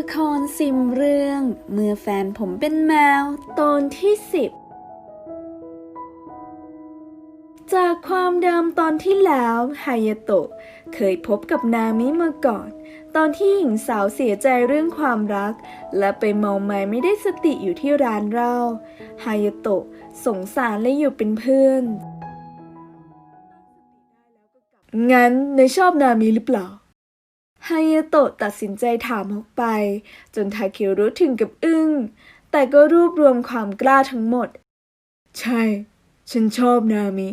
ละครซิมเรื่อง เมื่อแฟนผมเป็นแมว ตอนที่สิบจากความเดิมตอนที่แล้วฮายาโตะเคยพบกับนามิมาก่อน ตอนที่หญิงสาวเสียใจเรื่องความรัก และไปเมาไม้ไม่ได้สติอยู่ที่ร้านเหล้าฮายาโตะสงสารและอยู่เป็นเพื่อน งั้นในชอบนามิหรือเปล่า ฮายาโตะตัดสินใจถามออกไป จนทาเคโรุถึงกับอึ้ง แต่ก็รวบรวมความกล้าทั้งหมด ใช่ ฉันชอบนามิ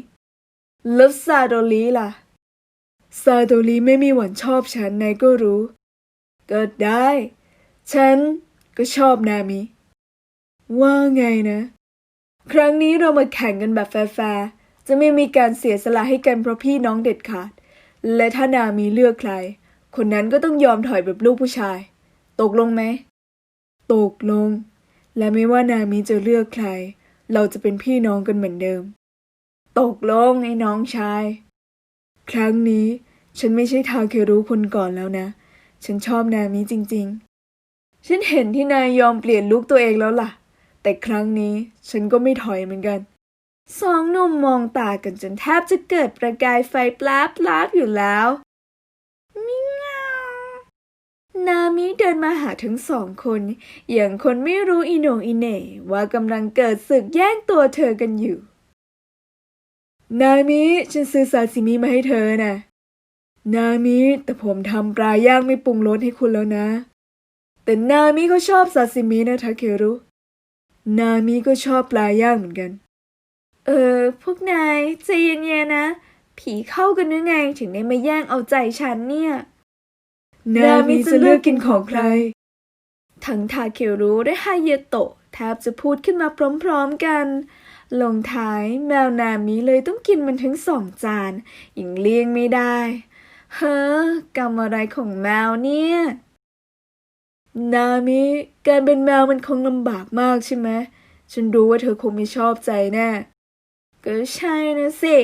แล้วซาโดริล่ะ ซาโดริไม่มีหวันชอบฉันนายก็รู้ ก็ได้ ฉันก็ชอบนามิ ว่าไงนะ ครั้งนี้เรามาแข่งกันแบบแฟร์ๆจะไม่มีการเสียสละให้กันเพราะพี่น้องเด็ดขาด และถ้านามิเลือกใคร คนนั้นก็ต้องยอมถอยแบบลูกผู้ชาย ตกลงไหม ตกลง และไม่ว่านามิจะเลือกใคร เราจะเป็นพี่น้องกันเหมือนเดิม ตกลงไอ้น้องชาย ครั้งนี้ฉันไม่ใช่ทาเครุคนก่อนแล้วนะ ฉันชอบนามิจริง ๆ ฉันเห็นที่นายยอมเปลี่ยนลุคตัวเองแล้วล่ะ แต่ครั้งนี้ฉันก็ไม่ถอยเหมือนกันสองหนุ่มมองตากันจนแทบจะเกิดประกายไฟปลาบปลาบอยู่แล้ว มิง นามิเดินมาหาทั้งสองคน อย่างคนไม่รู้อีโนอีเน่ว่ากำลังเกิดศึกแย่งตัวเธอกันอยู่ นามิฉันซื้อซาซิมิมาให้เธอนะ่ะ นามิแต่ผมทำปลาย่างไม่ปรุงรสให้คุณแล้วนะ แต่นามิก็ชอบซาซิมินะทาเครุ นามิก็ชอบปลาย่างเหมือนกัน เออ พวกนายใจเย็นๆนะ ผีเข้ากันหรือไงถึงได้มาแย่งเอาใจฉันเนี่ย นามิจะเลือกกินของใคร ทั้งทาเครุและฮายโตะแทบจะพูดขึ้นมาพร้อมๆกัน ลงท้ายแมวนามิเลยต้องกินมันทั้งสองจานอย่งเลี่ยงไม่ได้ เฮ้อกรรมอะไรของแมวเนี่ย นามิ การเป็นแมวมันคงลำบากมากใช่ไหม ฉันรู้ว่าเธอคงไม่ชอบใจแน่ก็ใช่นะสิ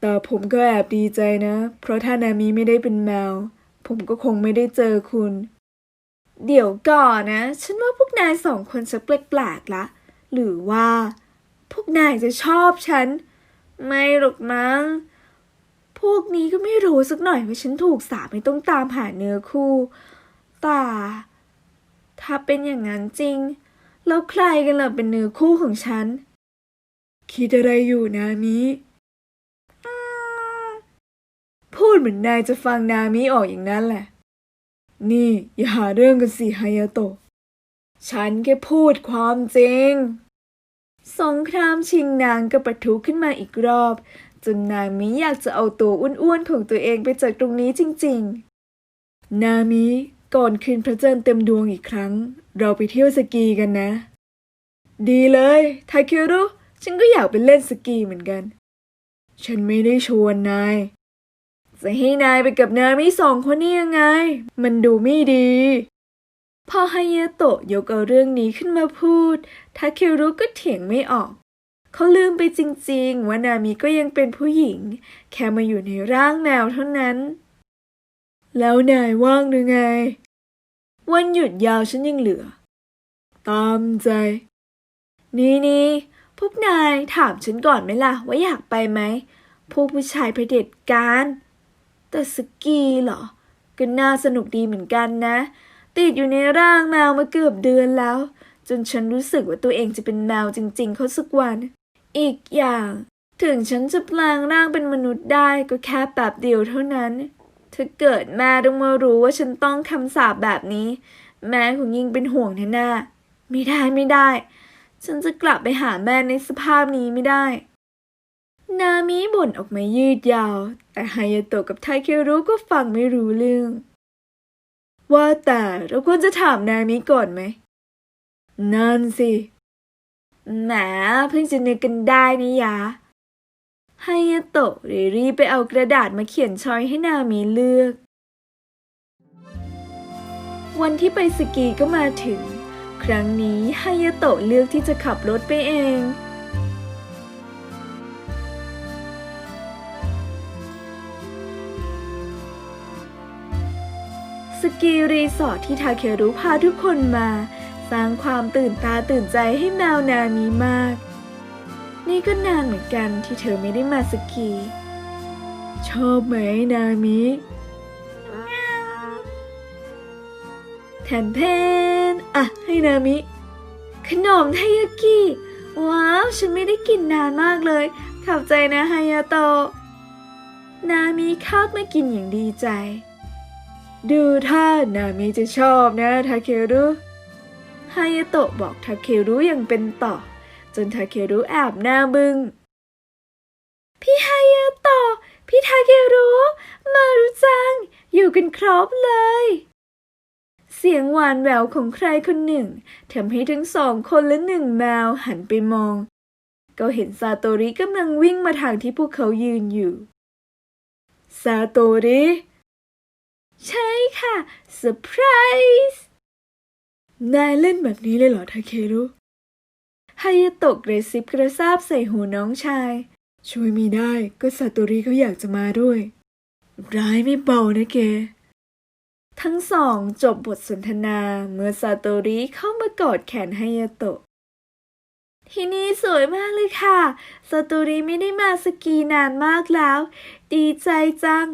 แต่ผมก็แอบดีใจนะ เพราะถ้านามิไม่ได้เป็นแมว ผมก็คงไม่ได้เจอคุณ เดี๋ยวก่อนนะ ฉันว่าพวกนายสองคนจะแปลกๆละ หรือว่า พวกนายจะชอบฉัน ไม่หรอกมั้ง พวกนี้ก็ไม่รู้สักหน่อยว่าฉันถูกสาไม่ต้องตามหาเนื้อคู่ แต่ถ้าเป็นอย่างนั้นจริง แล้วใครกันล่ะเป็นเนื้อคู่ของฉัน คิดอะไรอยู่นามิอ่า พูดเหมือนนายจะฟังนามิออกอย่างนั้นแหละ นี่อย่าหาเรื่องกันสิฮายาโตะ ฉันแค่พูดความจริง สงครามชิงนางก็ประทุขึ้นมาอีกรอบ จนนางมิอยากจะเอาตัวอ้วนๆของตัวเองไปจากตรงนี้จริงๆ นามิก่อนคืนพระเจันทร์เต็มดวงอีกครั้ง เราไปเที่ยวสกีกันนะ ดีเลยทาเครุฉันก็อยากไปเล่นสกีเหมือนกัน ฉันไม่ได้ชวนนาย จะให้นายไปกับนามิสองคนนี่ยังไง มันดูไม่ดี พอไฮยาโตะยกเอาเรื่องนี้ขึ้นมาพูดทาเครุก็เถียงไม่ออกเขาลืมไปจริงๆ ว่านามิก็ยังเป็นผู้หญิง แค่มาอยู่ในร่างแมวเท่านั้น แล้วนายว่างหรือไง วันหยุดยาวฉันยังเหลือ ตามใจ นี่นี่พวกนายถามฉันก่อนไหมล่ะ ว่าอยากไปไหมพวกผู้ชายเผด็จการ แต่สกีเหรอก็น่าสนุกดีเหมือนกันนะ ติดอยู่ในร่างแมวมาเกือบเดือนแล้ว จนฉันรู้สึกว่าตัวเองจะเป็นแมวจริง ๆ เขาสักวัน อีกอย่าง ถึงฉันจะแปลงร่างเป็นมนุษย์ได้ก็แค่แป๊บเดียวเท่านั้น ถ้าเกิดแม่ต้องมารู้ว่าฉันต้องคำสาปแบบนี้ แม่คงยิ่งเป็นห่วงแน่ๆไม่ได้ไม่ได้ ฉันจะกลับไปหาแม่ในสภาพนี้ไม่ได้ นามิบ่นออกมายืดยาว แต่ฮายาโตะกับไทเครุก็ฟังไม่รู้เรื่อง ว่าแต่เราควรจะถามนามิก่อนไหม นั่นสิ แหมเพิ่งจะนึกกันได้นี่ยาฮายาโตะเลยรีบไปเอากระดาษมาเขียนชอยให้นามิเลือก วันที่ไปสกีก็มาถึง ครั้งนี้ฮายาโตะเลือกที่จะขับรถไปเอง กีรีสอร์ทที่ทาเครุพาทุกคนมา สร้างความตื่นตาตื่นใจให้แมวนามีมาก นี่ก็นานเหมือนกันที่เธอไม่ได้มาสกี ชอบไหมนามิแทนเพนอะ ให้นามิ ขนมไทยากิว้าว ฉันไม่ได้กินนานมากเลย ขอบใจนะฮายาโตะนามิคาบมากินอย่างดีใจ ดูท่านามิจะชอบนะทาเครุฮายาโตะบอกทาเครุอย่างเป็นต่อ จนทาเครุแอบหน้าบึง้งพี่ฮายาโตะพี่ทาเครุมารุจัง อยู่กันครบเลย เสียงหวานแววของใครคนหนึ่งทำให้ทั้งสองคนและหนึ่งแมวหันไปมอง ก็เห็นซาโตริกำลังวิ่งมาทางที่พวกเขายืนอยู่ ซาโตริ ใช่ค่ะเซอร์ไพรส์นายเล่นแบบนี้เลยเหรอทาเครุฮายาโตะกระซิบกระซาบใส่หูน้องชาย ช่วยไม่ได้ก็ซาโตริเขาอยากจะมาด้วย ร้ายไม่เบานะแกทั้งสองจบบทสนทนาเมื่อซาโตริเข้ามากอดแขนฮายาโตะ ที่นี่สวยมากเลยค่ะซาโตริไม่ได้มาสกีนานมากแล้ว ดีใจจัง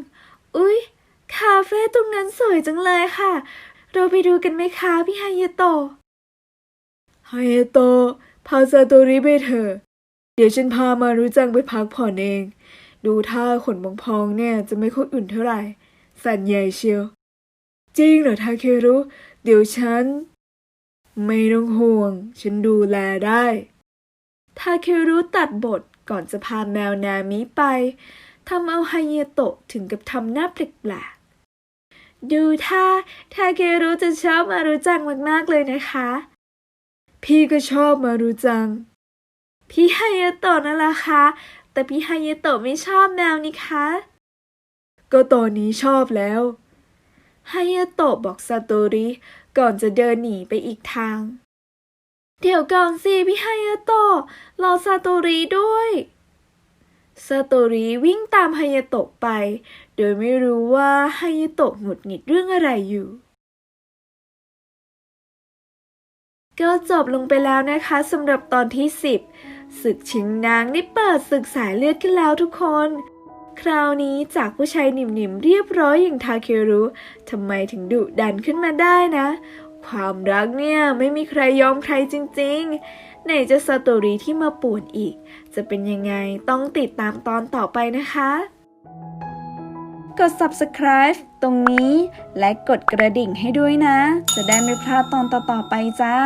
อุ๊ย คาเฟ่ตรงนั้นสวยจังเลยค่ะ เราไปดูกันไหมคะพี่ฮายาโตะฮายาโตะพาซาโตริไปเถอะเดี๋ยวฉันพามารู้จังไปพักผ่อนเอง ดูท่าขนพองๆเนี่ยจะไม่ค่อยอุ่นเท่าไหร่ สั่นใหญ่เชียว จริงเหรอทาเครุ เดี๋ยวฉัน ไม่ต้องห่วง ฉันดูแลได้ ทาเครุตัดบทก่อนจะพาแมวนามิไปทำเอาฮายาโตะถึงกับทำหน้าแปลกๆ ดูท่าทาเครุจะชอบมารุจังมากๆเลยนะคะ พี่ก็ชอบมารุจัง พี่ไฮยโตะนั่นแหละคะแต่พี่ไฮยโตะไม่ชอบแมวนี่คะ ก็ตอนนี้ชอบแล้วไฮยโตะบอกซาโตริก่อนจะเดินหนีไปอีกทาง เดี๋ยวก่อนสิพี่ไฮยโตะรอซาโตริด้วย ซาโตริวิ่งตามฮายาโตะไป โดยไม่รู้ว่าฮายาโตะหงุดหงิดเรื่องอะไรอยู่ ก็จบลงไปแล้วนะคะสำหรับตอนที่ 10 ศึกชิงนางได้เปิดศึกสายเลือดกันแล้วทุกคน คราวนี้จากผู้ชายหนิ่มๆเรียบร้อยอย่างทาเครุทำไมถึงดุดันขึ้นมาได้นะ ความรักเนี่ยไม่มีใครยอมใครจริง ๆ ไหนจะสตอรี่ที่มาป่วนอีก จะเป็นยังไงต้องติดตามตอนต่อไปนะคะ กด subscribe ตรงนี้ และกดกระดิ่งให้ด้วยนะ จะได้ไม่พลาดตอนต่อๆไปจ้า